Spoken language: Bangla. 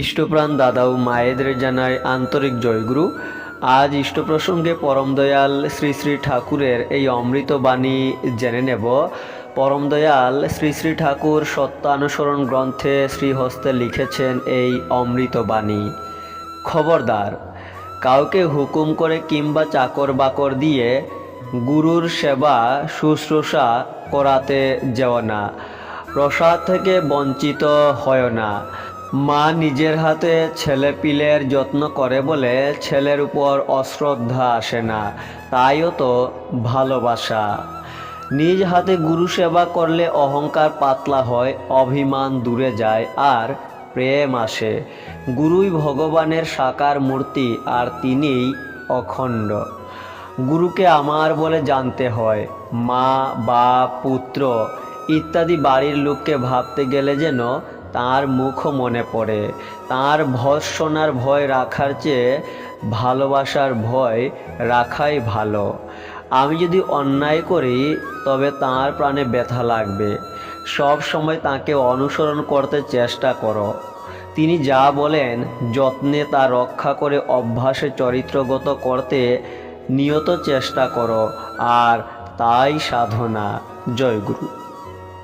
ইষ্টপ্রাণ দাদা ও মায়েদের জানায় আন্তরিক জয়গুরু। আজ ইষ্ট প্রসঙ্গে পরম দয়াল শ্রী শ্রী ঠাকুরের এই অমৃত বাণী জেনে নেব। পরম দয়াল শ্রী শ্রী ঠাকুর সত্যানুসরণ গ্রন্থে শ্রীহস্তে লিখেছেন এই অমৃত বাণী। খবরদার, কাউকে হুকুম করে কিংবা চাকর বাকর দিয়ে গুরুর সেবা, শুশ্রূষা করাতে যেও না প্রসাদ থেকে বঞ্চিত হয় না। মা নিজের হাতে ছেলে পিলের যত্ন করে বলে ছেলের উপর অশ্রদ্ধা আসে না, তাইও তো ভালোবাসা। নিজ হাতে গুরু সেবা করলে অহংকার পাতলা হয়, অভিমান দূরে যায় আর প্রেম আসে। গুরুই ভগবানের সাকার মূর্তি আর তিনিই অখণ্ড। গুরুকে আমার বলে জানতে হয়, মা বা পুত্র ইত্যাদি বাড়ির লোককে ভাবতে গেলে যেন তার মুখও মনে পড়ে। তার ভর্ষণার ভয় রাখার চেয়ে ভালোবাসার ভয় রাখাই ভালো। আমি যদি অন্যায় করি, তবে তার প্রাণে ব্যথা লাগবে। সব সময় তাকে অনুসরণ করতে চেষ্টা করো। তিনি যা বলেন, যত্নে তা রক্ষা করে অভ্যাসে চরিত্রগত করতে নিয়ত চেষ্টা করো, আর তাই সাধনা। জয়গুরু।